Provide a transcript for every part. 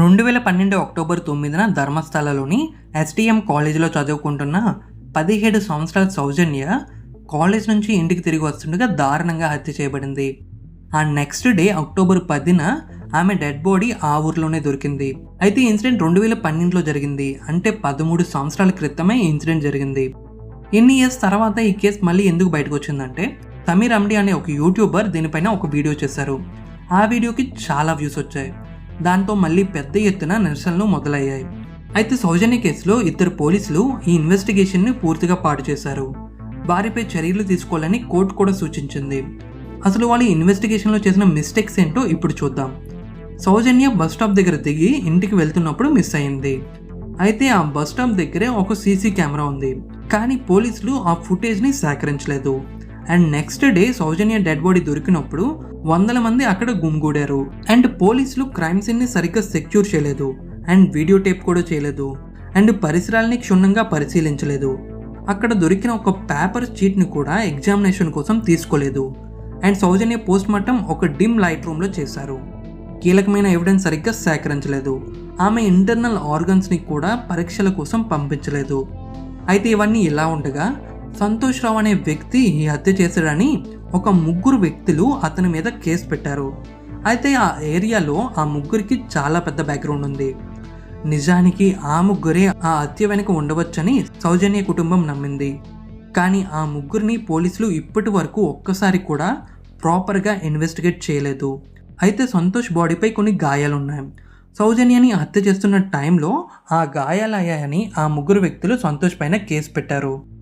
రెండు వేల పన్నెండు అక్టోబర్ తొమ్మిదిన ధర్మస్థలలోని ఎస్టీఎం కాలేజీలో చదువుకుంటున్న పదిహేడు సంవత్సరాల సౌజన్య కాలేజ్ నుంచి ఇంటికి తిరిగి వస్తుండగా దారుణంగా హత్య చేయబడింది. ఆ నెక్స్ట్ డే అక్టోబర్ పదిన ఆమె డెడ్ బాడీ ఆ ఊర్లోనే దొరికింది. అయితే ఇన్సిడెంట్ రెండు వేల పన్నెండులో జరిగింది. అంటే పదమూడు సంవత్సరాల క్రితమే ఇన్సిడెంట్ జరిగింది. ఎన్ని ఇయర్స్ తర్వాత ఈ కేసు మళ్ళీ ఎందుకు బయటకు వచ్చిందంటే సమీర్ అమ్డి అనే ఒక యూట్యూబర్ దీనిపైన ఒక వీడియో చేశారు. ఆ వీడియోకి చాలా వ్యూస్ వచ్చాయి. దాంతో మళ్ళీ పెద్ద ఎత్తున నిరసనలు మొదలయ్యాయి. అయితే సౌజన్య కేసులో ఇద్దరు పోలీసులు ఈ ఇన్వెస్టిగేషన్ని పూర్తిగా పాడు చేశారు. వారిపై చర్యలు తీసుకోవాలని కోర్టు కూడా సూచించింది. అసలు వాళ్ళు ఇన్వెస్టిగేషన్లో చేసిన మిస్టేక్స్ ఏంటో ఇప్పుడు చూద్దాం. సౌజన్య బస్ స్టాప్ దగ్గర దిగి ఇంటికి వెళ్తున్నప్పుడు మిస్ అయింది. అయితే ఆ బస్ స్టాప్ దగ్గరే ఒక సీసీ కెమెరా ఉంది. కానీ పోలీసులు ఆ ఫుటేజ్ని సేకరించలేదు. And next day Soujanya dead body దొరికినప్పుడు వందల మంది అక్కడ గుమిగూడారు. అండ్ పోలీసులు క్రైమ్ సీన్ని సరిగ్గా సెక్యూర్ చేయలేదు. అండ్ వీడియో టేప్ కూడా చేయలేదు. అండ్ పరిసరాలని క్షుణ్ణంగా పరిశీలించలేదు. అక్కడ దొరికిన ఒక పేపర్ చీట్ని కూడా ఎగ్జామినేషన్ కోసం తీసుకోలేదు. అండ్ సౌజన్య పోస్ట్ మార్టం ఒక డిమ్ లైట్ రూమ్లో చేశారు. కీలకమైన ఎవిడెన్స్ సరిగ్గా సేకరించలేదు. ఆమె ఇంటర్నల్ ఆర్గన్స్ని కూడా పరీక్షల కోసం పంపించలేదు. అయితే ఇవన్నీ ఇలా ఉండగా సంతోష్ రావు అనే వ్యక్తి ఈ హత్య చేశాడని ఒక ముగ్గురు వ్యక్తులు అతని మీద కేసు పెట్టారు. అయితే ఆ ఏరియాలో ఆ ముగ్గురికి చాలా పెద్ద బ్యాక్గ్రౌండ్ ఉంది. నిజానికి ఆ ముగ్గురే ఆ హత్య వెనుక ఉండవచ్చని సౌజన్య కుటుంబం నమ్మింది. కానీ ఆ ముగ్గురిని పోలీసులు ఇప్పటి వరకు ఒక్కసారి కూడా ప్రాపర్గా ఇన్వెస్టిగేట్ చేయలేదు. అయితే సంతోష్ బాడీపై కొన్ని గాయాలున్నాయి. సౌజన్యని హత్య చేస్తున్న టైంలో ఆ గాయాలయ్యాయని ఆ ముగ్గురు వ్యక్తులు సంతోష్ పైన కేసు పెట్టారు.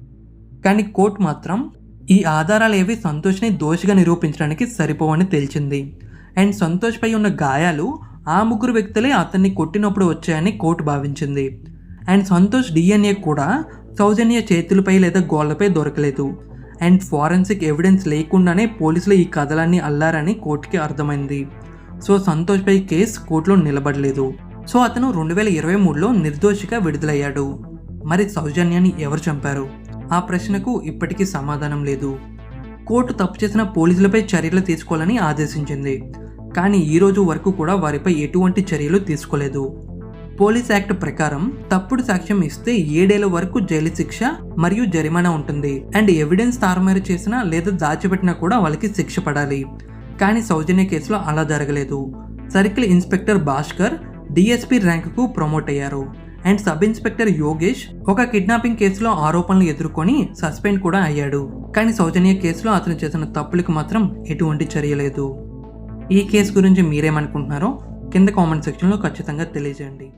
కానీ కోర్టు మాత్రం ఈ ఆధారాలు ఏవి సంతోష్ని దోషిగా నిరూపించడానికి సరిపోవని తేల్చింది. అండ్ సంతోష్పై ఉన్న గాయాలు ఆ ముగ్గురు వ్యక్తులే అతన్ని కొట్టినప్పుడు వచ్చాయని కోర్టు భావించింది. అండ్ సంతోష్ డిఎన్ఏ కూడా సౌజన్య చేతులపై లేదా గోళ్ళపై దొరకలేదు. అండ్ ఫారెన్సిక్ ఎవిడెన్స్ లేకుండానే పోలీసులు ఈ కథలన్నీ అల్లారని కోర్టుకి అర్థమైంది. సో సంతోష్పై కేసు కోర్టులో నిలబడలేదు. సో అతను రెండు వేల ఇరవై మూడులో నిర్దోషిగా విడుదలయ్యాడు. మరి సౌజన్యాన్ని ఎవరు చంపారు? ఆ ప్రశ్నకు ఇప్పటికీ సమాధానం లేదు. కోర్టు తప్పు చేసిన పోలీసులపై చర్యలు తీసుకోవాలని ఆదేశించింది. కానీ ఈ రోజు వరకు కూడా వారిపై ఎటువంటి చర్యలు తీసుకోలేదు. పోలీస్ యాక్ట్ ప్రకారం తప్పుడు సాక్ష్యం ఇస్తే ఏడేళ్ళ వరకు జైలు శిక్ష మరియు జరిమానా ఉంటుంది. అండ్ ఎవిడెన్స్ తారుమారు చేసినా లేదా దాచిపెట్టినా కూడా వాళ్ళకి శిక్ష పడాలి. కానీ సౌజన్య కేసులో అలా జరగలేదు. సర్కిల్ ఇన్స్పెక్టర్ భాస్కర్ డిఎస్పీ ర్యాంకుకు ప్రమోట్ అయ్యారు. అండ్ సబ్ ఇన్స్పెక్టర్ యోగేష్ ఒక కిడ్నాపింగ్ కేసులో ఆరోపణలు ఎదుర్కొని సస్పెండ్ కూడా అయ్యాడు. కానీ సౌజన్య కేసులో అతను చేసిన తప్పులకు మాత్రం ఎటువంటి చర్య లేదు. ఈ కేసు గురించి మీరేమనుకుంటున్నారో కింద కామెంట్ సెక్షన్లో ఖచ్చితంగా తెలియజేయండి.